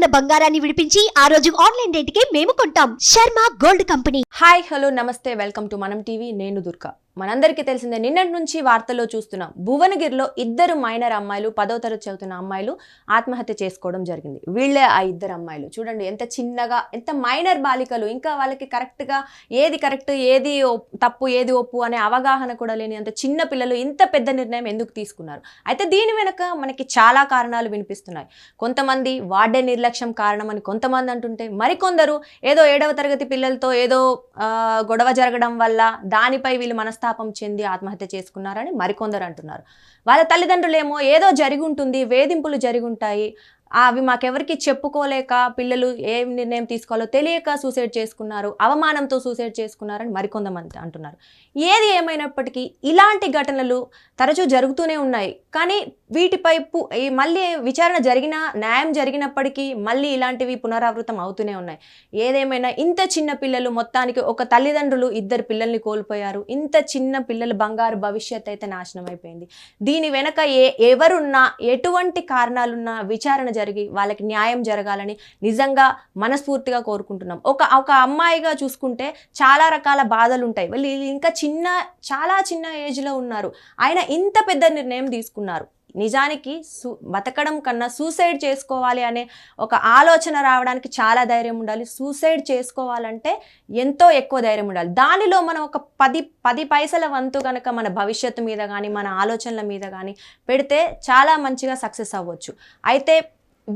ఉన్న బంగారాన్ని విడిపించి ఆ రోజు ఆన్లైన్ రేటుకే మేము కొంటాం. Sharma gold company. Hi hello నమస్తే వెల్కమ్ టు మనం టీవీ నేను దుర్గా. మనందరికీ తెలిసిందే నిన్నటి నుంచి వార్తల్లో చూస్తున్నాం. భువనగిరిలో ఇద్దరు మైనర్ అమ్మాయిలు పదో తరగతి చదువుతున్న అమ్మాయిలు ఆత్మహత్య చేసుకోవడం జరిగింది. వీళ్ళే ఆ ఇద్దరు అమ్మాయిలు. చూడండి ఎంత చిన్నగా ఎంత మైనర్ బాలికలు. ఇంకా వాళ్ళకి కరెక్ట్గా ఏది కరెక్ట్ ఏది తప్పు ఏది ఒప్పు అనే అవగాహన కూడా లేని అంత చిన్న పిల్లలు ఇంత పెద్ద నిర్ణయం ఎందుకు తీసుకున్నారు? అయితే దీని వెనక మనకి చాలా కారణాలు వినిపిస్తున్నాయి. కొంతమంది వార్డే నిర్లక్ష్యం కారణమని కొంతమంది అంటుంటే మరికొందరు ఏదో ఏడవ తరగతి పిల్లలతో ఏదో గొడవ జరగడం వల్ల దానిపై వీళ్ళు మనస్తాపం చెంది ఆత్మహత్య చేసుకున్నారని మరికొందరు అంటున్నారు. వాళ్ళ తల్లిదండ్రులేమో ఏదో జరిగి ఉంటుంది వేధింపులు జరిగి ఉంటాయి అవి మాకెవరికి చెప్పుకోలేక పిల్లలు ఏం నిర్ణయం తీసుకోవాలో తెలియక సూసైడ్ చేసుకున్నారు అవమానంతో సూసైడ్ చేసుకున్నారని మరికొంతమంది అంటున్నారు. ఏది ఏమైనప్పటికీ ఇలాంటి ఘటనలు తరచూ జరుగుతూనే ఉన్నాయి. కానీ వీటిపై పు- మళ్ళీ విచారణ జరిగిన న్యాయం జరిగినప్పటికీ మళ్ళీ ఇలాంటివి పునరావృతం అవుతూనే ఉన్నాయి. ఏదేమైనా ఇంత చిన్న పిల్లలు మొత్తానికి ఒక తల్లిదండ్రులు ఇద్దరు పిల్లల్ని కోల్పోయారు. ఇంత చిన్న పిల్లల బంగారు భవిష్యత్ అయితే నాశనం అయిపోయింది. దీని వెనక ఏ ఎవరున్నా ఎటువంటి కారణాలున్నా విచారణ జరిగి వాళ్ళకి న్యాయం జరగాలని నిజంగా మనస్ఫూర్తిగా కోరుకుంటున్నాం. ఒక ఒక అమ్మాయిగా చూసుకుంటే చాలా రకాల బాధలు ఉంటాయి వాళ్ళు ఇంకా చిన్న చాలా చిన్న ఏజ్లో ఉన్నారు. ఆయన ఇంత పెద్ద నిర్ణయం తీసుకున్నారు. నిజానికి సు బతకడం కన్నా సూసైడ్ చేసుకోవాలి అనే ఒక ఆలోచన రావడానికి చాలా ధైర్యం ఉండాలి. సూసైడ్ చేసుకోవాలంటే ఎంతో ఎక్కువ ధైర్యం ఉండాలి. దానిలో మనం ఒక పది పది పైసల వంతు కనుక మన భవిష్యత్తు మీద కానీ మన ఆలోచనల మీద కానీ పెడితే చాలా మంచిగా సక్సెస్ అవ్వచ్చు. అయితే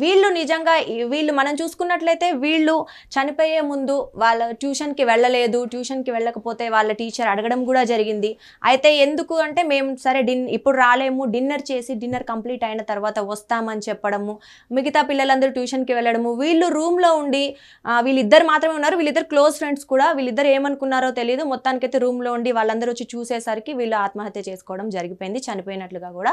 వీళ్ళు నిజంగా వీళ్ళు మనం చూసుకున్నట్లయితే వీళ్ళు చనిపోయే ముందు వాళ్ళ ట్యూషన్కి వెళ్ళలేదు ట్యూషన్కి వెళ్ళకపోతే వాళ్ళ టీచర్ అడగడం కూడా జరిగింది. అయితే ఎందుకు అంటే మేము సరే డిన్ ఇప్పుడు రాలేము డిన్నర్ చేసి డిన్నర్ కంప్లీట్ అయిన తర్వాత వస్తామని చెప్పడము మిగతా పిల్లలందరూ ట్యూషన్కి వెళ్ళడము వీళ్ళు రూమ్లో ఉండి వీళ్ళిద్దరు మాత్రమే ఉన్నారు వీళ్ళిద్దరు క్లోజ్ ఫ్రెండ్స్ కూడా వీళ్ళిద్దరు ఏమనుకున్నారో తెలియదు మొత్తానికైతే రూమ్లో ఉండి వాళ్ళందరూ వచ్చి చూసేసరికి వీళ్ళు ఆత్మహత్య చేసుకోవడం జరిగిపోయింది చనిపోయినట్లుగా కూడా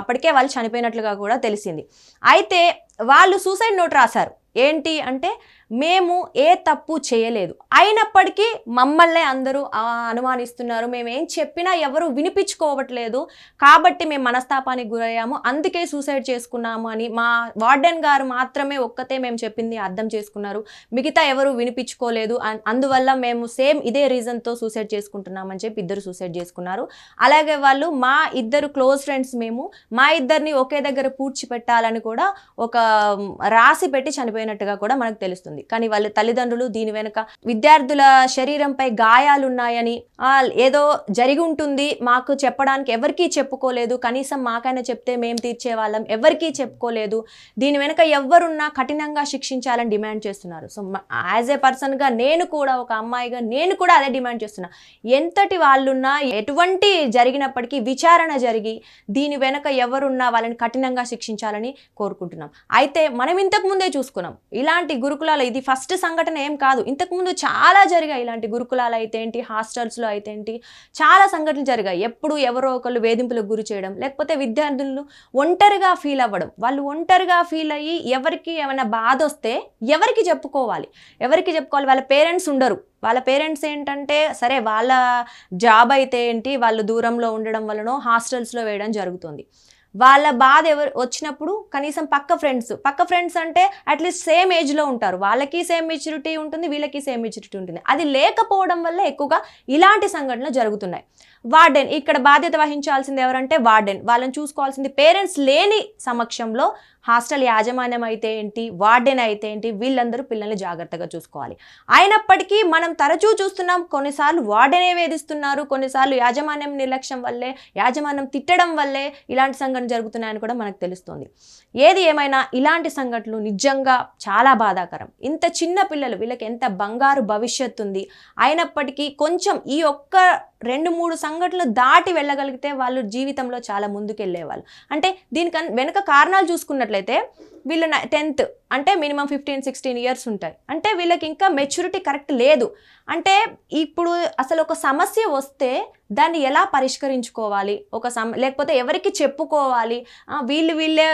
అప్పటికే వాళ్ళు చనిపోయినట్లుగా కూడా తెలిసింది. అయితే వాళ్ళు సూసైడ్ నోట్ రాశారు. ఏంటి అంటే మేము ఏ తప్పు చేయలేదు. అయినప్పటికీ మమ్మల్నే అందరూ అనుమానిస్తున్నారు. మేము ఏం చెప్పినా ఎవరు వినిపించుకోవట్లేదు. కాబట్టి మేము మనస్తాపానికి గురయ్యాము. అందుకే సూసైడ్ చేసుకున్నాము అని మా వార్డెన్ గారు మాత్రమే ఒక్కతే మేము చెప్పింది అర్థం చేసుకున్నారు. మిగతా ఎవరు వినిపించుకోలేదు. అందువల్ల మేము సేమ్ ఇదే రీజన్తో సూసైడ్ చేసుకుంటున్నామని చెప్పి ఇద్దరు సూసైడ్ చేసుకున్నారు. అలాగే వాళ్ళు మా ఇద్దరు క్లోజ్ ఫ్రెండ్స్ మేము మా ఇద్దరిని ఒకే దగ్గర పూడ్చిపెట్టాలని కూడా ఒక రాసి పెట్టి చనిపోయినట్టుగా కూడా మనకు తెలుస్తుంది. కానీ వాళ్ళ తల్లిదండ్రులు దీని వెనుక విద్యార్థుల శరీరంపై గాయాలున్నాయని ఆ, ఏదో జరిగి ఉంటుంది మాకు చెప్పడానికి ఎవరికీ చెప్పుకోలేదు కనీసం మాకైనా చెప్తే మేము తీర్చే వాళ్ళం ఎవరికీ చెప్పుకోలేదు. దీని వెనుక ఎవరున్నా కఠినంగా శిక్షించాలని డిమాండ్ చేస్తున్నారు. సో యాజ్ ఏ పర్సన్గా నేను కూడా ఒక అమ్మాయిగా నేను కూడా అదే డిమాండ్ చేస్తున్నా. ఎంతటి వాళ్ళున్నా ఎటువంటి జరిగినప్పటికీ విచారణ జరిగి దీని వెనుక ఎవరున్నా వాళ్ళని కఠినంగా శిక్షించాలని కోరుకుంటున్నాం. అయితే మనం ఇంతకు ముందే చూసుకున్నాం. ఇలాంటి గురుకులాలు ఇది ఫస్ట్ సంఘటన ఏం కాదు. ఇంతకుముందు చాలా జరిగాయి ఇలాంటి గురుకులాలు అయితే ఏంటి హాస్టల్స్లో అయితే ఏంటి చాలా సంఘటనలు జరిగాయి. ఎప్పుడు ఎవరో ఒకళ్ళు వేధింపులకు గురి చేయడం లేకపోతే విద్యార్థులను ఒంటరిగా ఫీల్ అవ్వడం. వాళ్ళు ఒంటరిగా ఫీల్ అయ్యి ఎవరికి ఏమైనా బాధ వస్తే ఎవరికి చెప్పుకోవాలి? ఎవరికి చెప్పుకోవాలి? వాళ్ళ పేరెంట్స్ ఉండరు. వాళ్ళ పేరెంట్స్ ఏంటంటే సరే వాళ్ళ జాబ్ అయితే ఏంటి వాళ్ళు దూరంలో ఉండడం వలనో హాస్టల్స్లో వేయడం జరుగుతుంది. వాళ్ళ బాధ ఎవరు వచ్చినప్పుడు కనీసం పక్క ఫ్రెండ్స్ పక్క ఫ్రెండ్స్ అంటే అట్లీస్ట్ సేమ్ ఏజ్లో ఉంటారు. వాళ్ళకి సేమ్ మెచ్యూరిటీ ఉంటుంది వీళ్ళకి సేమ్ మెచ్యూరిటీ ఉంటుంది. అది లేకపోవడం వల్ల ఎక్కువగా ఇలాంటి సంఘటనలు జరుగుతున్నాయి. వార్డెన్. ఇక్కడ బాధ్యత వహించాల్సింది ఎవరంటే వార్డెన్. వాళ్ళని చూసుకోవాల్సింది పేరెంట్స్ లేని సమక్షంలో హాస్టల్ యాజమాన్యం అయితే ఏంటి వార్డెన్ అయితే ఏంటి వీళ్ళందరూ పిల్లల్ని జాగ్రత్తగా చూసుకోవాలి. అయినప్పటికీ మనం తరచూ చూస్తున్నాం కొన్నిసార్లు వార్డెనే వేధిస్తున్నారు కొన్నిసార్లు యాజమాన్యం నిర్లక్ష్యం వల్లే యాజమాన్యం తిట్టడం వల్లే ఇలాంటి సంఘటన జరుగుతున్నాయని కూడా మనకు తెలుస్తుంది. ఏది ఏమైనా ఇలాంటి సంఘటనలు నిజంగా చాలా బాధాకరం. ఇంత చిన్న పిల్లలు వీళ్ళకి ఎంత బంగారు భవిష్యత్తు ఉంది. అయినప్పటికీ కొంచెం ఈ ఒక్క రెండు మూడు సంఘటనలు దాటి వెళ్ళగలిగితే వాళ్ళు జీవితంలో చాలా ముందుకెళ్ళేవాళ్ళు. అంటే దీనికన్ వెనుక కారణాలు చూసుకున్నట్లయితే వీళ్ళు టెన్త్ అంటే మినిమం ఫిఫ్టీన్ సిక్స్టీన్ ఇయర్స్ ఉంటాయి. అంటే వీళ్ళకి ఇంకా మెచ్యూరిటీ కరెక్ట్ లేదు. అంటే ఇప్పుడు అసలు ఒక సమస్య వస్తే దాన్ని ఎలా పరిష్కరించుకోవాలి? ఒక సమ లేకపోతే ఎవరికి చెప్పుకోవాలి? వీళ్ళు వీళ్ళే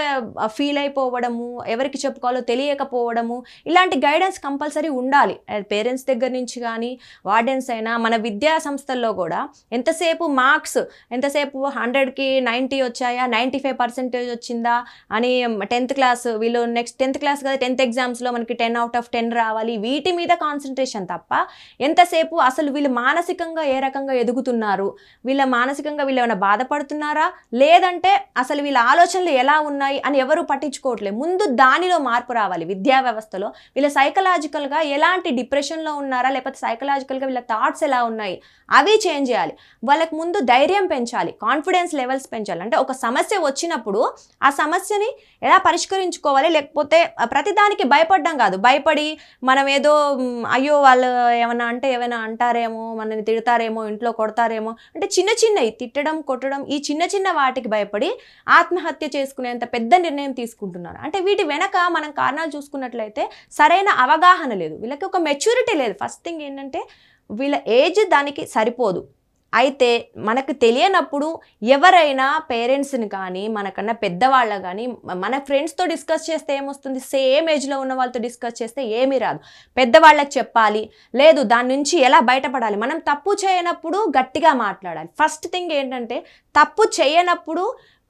ఫీల్ అయిపోవడము ఎవరికి చెప్పుకోవాలో తెలియకపోవడము ఇలాంటి గైడెన్స్ కంపల్సరీ ఉండాలి. పేరెంట్స్ దగ్గర నుంచి కానీ వార్డెన్స్ అయినా మన విద్యా సంస్థల్లో కూడా ఎంతసేపు మార్క్స్ ఎంతసేపు హండ్రెడ్కి నైంటీ వచ్చాయా నైంటీ ఫైవ్ పర్సెంటేజ్ వచ్చిందా అని టెన్త్ క్లాస్ వీళ్ళు నెక్స్ట్ టెన్త్ క్లాస్ కదా టెన్త్ ఎగ్జామ్స్లో మనకి టెన్ అవుట్ ఆఫ్ టెన్ రావాలి. వీటి మీద కాన్సన్ట్రేషన్ తప్ప ఎంతసేపు అసలు వీళ్ళు మానసికంగా ఏ రకంగా ఎదుగుతున్నారు? వీళ్ళ మానసికంగా వీళ్ళు ఏమైనా బాధపడుతున్నారా? లేదంటే అసలు వీళ్ళ ఆలోచనలు ఎలా ఉన్నాయి అని ఎవరు పట్టించుకోవట్లేదు ముందు దానిలో మార్పు రావాలి విద్యా వ్యవస్థలో. వీళ్ళ సైకలాజికల్గా ఎలాంటి డిప్రెషన్లో ఉన్నారా? లేకపోతే సైకలాజికల్గా వీళ్ళ థాట్స్ ఎలా ఉన్నాయి? అవి చేంజ్ చేయాలి. వాళ్ళకి ముందు ధైర్యం పెంచాలి. కాన్ఫిడెన్స్ లెవెల్స్ పెంచాలి. అంటే ఒక సమస్య వచ్చినప్పుడు ఆ సమస్యని ఎలా పరిష్కరించుకోవాలి? లేకపోతే ప్రతిదానికి భయపడడం కాదు. భయపడి మనం ఏదో అయ్యో వాళ్ళు ఏమైనా అంటే ఏమైనా అంటారేమో మనని తిడతారేమో ఇంట్లో కొడతారేమో అంటే చిన్న చిన్నవి తిట్టడం కొట్టడం ఈ చిన్న చిన్న వాటికి భయపడి ఆత్మహత్య చేసుకునేంత పెద్ద నిర్ణయం తీసుకుంటున్నారు. అంటే వీటి వెనక మనం కారణాలు చూసుకున్నట్లయితే సరైన అవగాహన లేదు. వీళ్ళకి ఒక మెచ్యూరిటీ లేదు. ఫస్ట్ థింగ్ ఏంటంటే వీళ్ళ ఏజ్ దానికి సరిపోదు. అయితే మనకు తెలియనప్పుడు ఎవరైనా పేరెంట్స్ని కానీ మనకన్నా పెద్దవాళ్ళ కానీ మన ఫ్రెండ్స్తో డిస్కస్ చేస్తే ఏమొస్తుంది? సేమ్ ఏజ్లో ఉన్న వాళ్ళతో డిస్కస్ చేస్తే ఏమీ రాదు. పెద్దవాళ్ళకి చెప్పాలి లేదు దాని నుంచి ఎలా బయటపడాలి? మనం తప్పు చేయనప్పుడు గట్టిగా మాట్లాడాలి. ఫస్ట్ థింగ్ ఏంటంటే తప్పు చేయనప్పుడు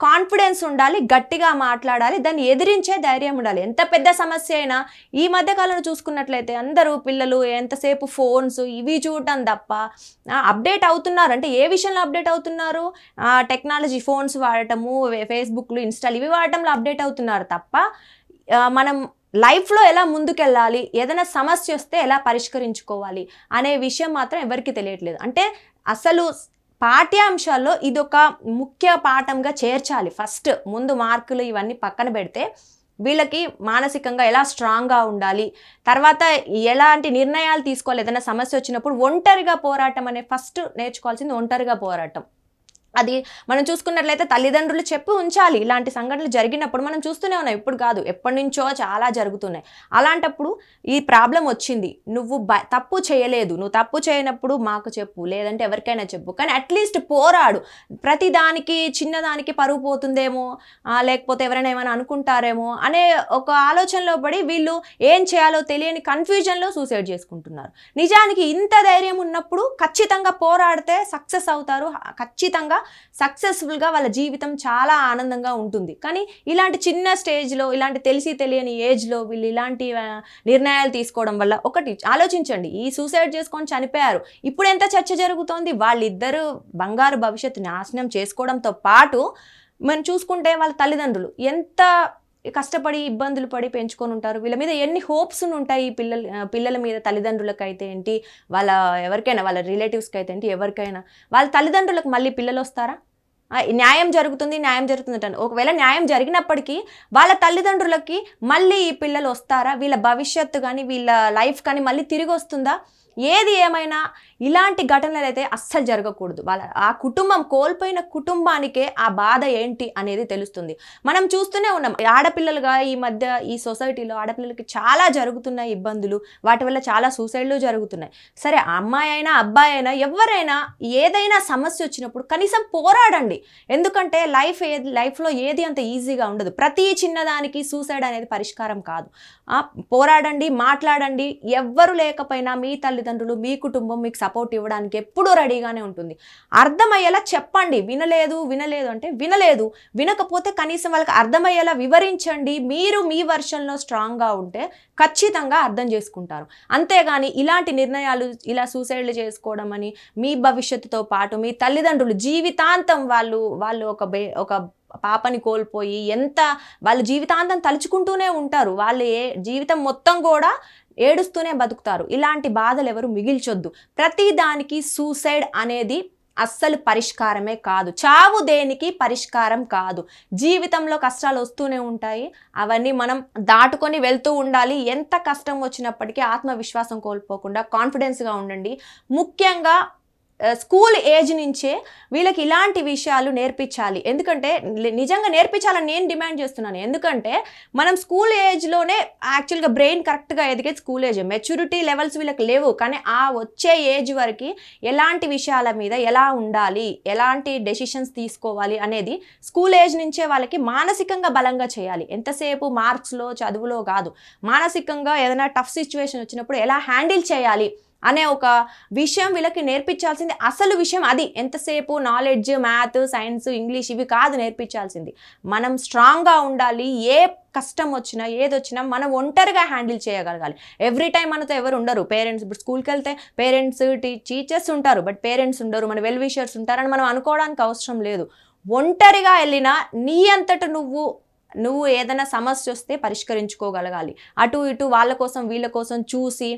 కాన్ఫిడెన్స్ ఉండాలి గట్టిగా మాట్లాడాలి దాన్ని ఎదిరించే ధైర్యం ఉండాలి. ఎంత పెద్ద సమస్య అయినా ఈ మధ్యకాలంలో చూసుకున్నట్లయితే అందరూ పిల్లలు ఎంతసేపు ఫోన్స్ ఇవి చూడటం తప్ప అప్డేట్ అవుతున్నారు. అంటే ఏ విషయంలో అప్డేట్ అవుతున్నారు? టెక్నాలజీ ఫోన్స్ వాడటము ఫేస్బుక్లు ఇన్స్టాలు ఇవి వాడటంలో అప్డేట్ అవుతున్నారు తప్ప మనం లైఫ్లో ఎలా ముందుకెళ్ళాలి ఏదైనా సమస్య వస్తే ఎలా పరిష్కరించుకోవాలి అనే విషయం మాత్రం ఎవరికి తెలియట్లేదు. అంటే అసలు పాఠ్యాంశాల్లో ఇదొక ముఖ్య పాఠంగా చేర్చాలి. ఫస్ట్ ముందు మార్కులు ఇవన్నీ పక్కన పెడితే వీళ్ళకి మానసికంగా ఎలా స్ట్రాంగ్గా ఉండాలి తర్వాత ఎలాంటి నిర్ణయాలు తీసుకోవాలి ఏదైనా సమస్య వచ్చినప్పుడు ఒంటరిగా పోరాటం అనే ఫస్ట్ నేర్చుకోవాల్సింది ఒంటరిగా పోరాటం. అది మనం చూసుకున్నట్లయితే తల్లిదండ్రులు చెప్పి ఉంచాలి. ఇలాంటి సంఘటనలు జరిగినప్పుడు మనం చూస్తూనే ఉన్నాం. ఇప్పుడు కాదు ఎప్పటి నుంచో చాలా జరుగుతున్నాయి. అలాంటప్పుడు ఈ ప్రాబ్లం వచ్చింది. నువ్వు బ తప్పు చేయలేదు. నువ్వు తప్పు చేయనప్పుడు మాకు చెప్పు లేదంటే ఎవరికైనా చెప్పు. కానీ అట్లీస్ట్ పోరాడు. ప్రతిదానికి చిన్నదానికి పరుగు పోతుందేమో? లేకపోతే ఎవరైనా ఏమైనా అనుకుంటారేమో? అనే ఒక ఆలోచనలో పడి వీళ్ళు ఏం చేయాలో తెలియని కన్ఫ్యూజన్లో సూసైడ్ చేసుకుంటున్నారు. నిజానికి ఇంత ధైర్యం ఉన్నప్పుడు ఖచ్చితంగా పోరాడితే సక్సెస్ అవుతారు. ఖచ్చితంగా సక్సెస్ఫుల్గా వాళ్ళ జీవితం చాలా ఆనందంగా ఉంటుంది. కానీ ఇలాంటి చిన్న స్టేజ్లో ఇలాంటి తెలిసి తెలియని ఏజ్లో వీళ్ళు ఇలాంటి నిర్ణయాలు తీసుకోవడం వల్ల ఒకటి ఆలోచించండి. ఈ సూసైడ్ చేసుకొని చనిపోయారు. ఇప్పుడు ఎంత చర్చ జరుగుతోంది? వాళ్ళిద్దరూ బంగారు భవిష్యత్తు నాశనం చేసుకోవడంతో పాటు మనం చూసుకుంటే వాళ్ళ తల్లిదండ్రులు ఎంత కష్టపడి ఇబ్బందులు పడి పెంచుకొని ఉంటారు. వీళ్ళ మీద ఎన్ని హోప్స్ ఉంటాయి ఈ పిల్లల పిల్లల మీద తల్లిదండ్రులకు అయితే ఏంటి? వాళ్ళ ఎవరికైనా వాళ్ళ రిలేటివ్స్కి అయితే ఏంటి? ఎవరికైనా. వాళ్ళ తల్లిదండ్రులకు మళ్ళీ పిల్లలు వస్తారా న్యాయం జరుగుతుంది న్యాయం జరుగుతుంది అంటాను ఒకవేళ న్యాయం జరిగినప్పటికీ వాళ్ళ తల్లిదండ్రులకి మళ్ళీ ఈ పిల్లలు వస్తారా వీళ్ళ భవిష్యత్తు కానీ వీళ్ళ లైఫ్ కానీ మళ్ళీ తిరిగి వస్తుందా ఏది ఏమైనా ఇలాంటి ఘటనలు అయితే అస్సలు జరగకూడదు. వాళ్ళ ఆ కుటుంబం కోల్పోయిన కుటుంబానికే ఆ బాధ ఏంటి అనేది తెలుస్తుంది. మనం చూస్తూనే ఉన్నాం ఆడపిల్లలుగా ఈ మధ్య ఈ సొసైటీలో ఆడపిల్లలకి చాలా జరుగుతున్నాయి ఇబ్బందులు వాటి వల్ల చాలా సూసైడ్లు జరుగుతున్నాయి. సరే అమ్మాయి అయినా అబ్బాయి అయినా ఎవరైనా ఏదైనా సమస్య వచ్చినప్పుడు కనీసం పోరాడండి. ఎందుకంటే లైఫ్ ఏది లైఫ్లో ఏది అంత ఈజీగా ఉండదు. ప్రతి చిన్నదానికి సూసైడ్ అనేది పరిష్కారం కాదు. పోరాడండి మాట్లాడండి. ఎవ్వరు లేకపోయినా మీ తల్లిదండ్రులు మీ కుటుంబం మీకు సపోర్ట్ ఇవ్వడానికి ఎప్పుడూ రెడీగానే ఉంటుంది. అర్థమయ్యేలా చెప్పండి. వినలేదు వినలేదు అంటే వినలేదు. వినకపోతే కనీసం వాళ్ళకి అర్థమయ్యేలా వివరించండి. మీరు మీ వర్షన్లో స్ట్రాంగ్గా ఉంటే ఖచ్చితంగా అర్థం చేసుకుంటారు. అంతేగాని ఇలాంటి నిర్ణయాలు ఇలా సూసైడ్లు చేసుకోవడం అని మీ భవిష్యత్తుతో పాటు మీ తల్లిదండ్రులు జీవితాంతం వాళ్ళు వాళ్ళు ఒక బే ఒక పాపని కోల్పోయి ఎంత వాళ్ళు జీవితాంతం తలుచుకుంటూనే ఉంటారు. వాళ్ళు ఏ జీవితం మొత్తం కూడా ఏడుస్తూనే బతుకుతారు. ఇలాంటి బాధలు ఎవరు మిగిల్చొద్దు ప్రతిదానికి సూసైడ్ అనేది అస్సలు పరిష్కారమే కాదు. చావు దేనికి పరిష్కారం కాదు. జీవితంలో కష్టాలు వస్తూనే ఉంటాయి. అవన్నీ మనం దాటుకొని వెళ్తూ ఉండాలి. ఎంత కష్టం వచ్చినప్పటికీ ఆత్మవిశ్వాసం కోల్పోకుండా కాన్ఫిడెన్స్గా ఉండండి. ముఖ్యంగా స్కూల్ ఏజ్ నుంచే వీళ్ళకి ఇలాంటి విషయాలు నేర్పించాలి. ఎందుకంటే నిజంగా నేర్పించాలని నేను డిమాండ్ చేస్తున్నాను. ఎందుకంటే మనం స్కూల్ ఏజ్లోనే యాక్చువల్గా బ్రెయిన్ కరెక్ట్గా ఎదిగేది స్కూల్ ఏజ్. మెచ్యూరిటీ లెవెల్స్ వీళ్ళకి లేవు. కానీ ఆ వచ్చే ఏజ్ వరకు ఎలాంటి విషయాల మీద ఎలా ఉండాలి ఎలాంటి డెసిషన్స్ తీసుకోవాలి అనేది స్కూల్ ఏజ్ నుంచే వాళ్ళకి మానసికంగా బలంగా చేయాలి. ఎంతసేపు మార్క్స్లో చదువులో కాదు. మానసికంగా ఏదైనా టఫ్ సిచ్యువేషన్ వచ్చినప్పుడు ఎలా హ్యాండిల్ చేయాలి? అనే ఒక విషయం వీళ్ళకి నేర్పించాల్సింది. అసలు విషయం అది. ఎంతసేపు నాలెడ్జ్ మ్యాథ్ సైన్స్ ఇంగ్లీష్ ఇవి కాదు నేర్పించాల్సింది. మనం స్ట్రాంగ్గా ఉండాలి. ఏ కష్టం వచ్చినా ఏది వచ్చినా మనం ఒంటరిగా హ్యాండిల్ చేయగలగాలి. ఎవ్రీ టైం మనతో ఎవరు ఉండరు. పేరెంట్స్ ఇప్పుడు స్కూల్కి వెళ్తే పేరెంట్స్ టీచర్స్ ఉంటారు. బట్ పేరెంట్స్ ఉండరు. మన వెల్ విషర్స్ ఉంటారని మనం అనుకోవడానికి అవసరం లేదు. ఒంటరిగా వెళ్ళినా నీ అంతట నువ్వు నువ్వు ఏదైనా సమస్య వస్తే పరిష్కరించుకోగలగాలి. అటు ఇటు వాళ్ళ కోసం వీళ్ళ కోసం చూసి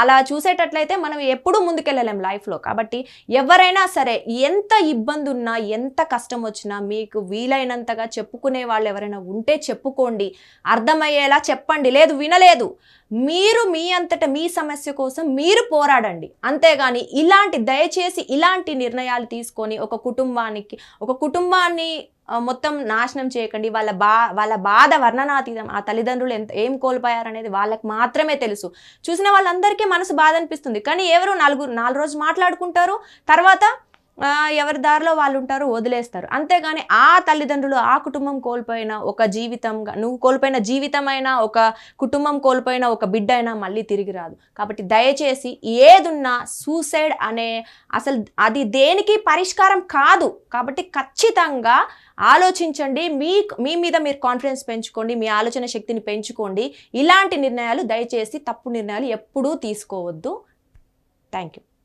అలా చూసేటట్లయితే మనం ఎప్పుడూ ముందుకెళ్ళలేం లైఫ్లో. కాబట్టి ఎవరైనా సరే ఎంత ఇబ్బంది ఉన్నా ఎంత కష్టం వచ్చినా మీకు వీలైనంతగా చెప్పుకునే వాళ్ళు ఎవరైనా ఉంటే చెప్పుకోండి. అర్థమయ్యేలా చెప్పండి. లేదు వినలేదు. మీరు మీ అంతట మీ సమస్య కోసం మీరు పోరాడండి. అంతేగాని ఇలాంటి దయచేసి ఇలాంటి నిర్ణయాలు తీసుకొని ఒక కుటుంబానికి ఒక కుటుంబాన్ని మొత్తం నాశనం చేయకండి. వాళ్ళ బా వాళ్ళ బాధ వర్ణనాతీతం. ఆ తల్లిదండ్రులు ఎంత ఏం కోల్పోయారనేది వాళ్ళకి మాత్రమే తెలుసు. చూసిన వాళ్ళందరికీ మనసు బాధ అనిపిస్తుంది. కానీ ఎవరు నలుగురు నాలుగు రోజులు మాట్లాడుకుంటారు. తర్వాత ఎవరి దారిలో వాళ్ళు ఉంటారు వదిలేస్తారు. అంతేగాని ఆ తల్లిదండ్రులు ఆ కుటుంబం కోల్పోయిన ఒక జీవితంగా నువ్వు కోల్పోయిన జీవితమైనా ఒక కుటుంబం కోల్పోయిన ఒక బిడ్డ అయినా మళ్ళీ తిరిగి రాదు. కాబట్టి దయచేసి ఏదున్నా సూసైడ్ అనే అసలు అది దేనికి పరిష్కారం కాదు. కాబట్టి ఖచ్చితంగా ఆలోచించండి. మీ మీ మీద మీరు కాన్ఫిడెన్స్ పెంచుకోండి. మీ ఆలోచన శక్తిని పెంచుకోండి. ఇలాంటి నిర్ణయాలు దయచేసి తప్పు నిర్ణయాలు ఎప్పుడూ తీసుకోవద్దు. Thank you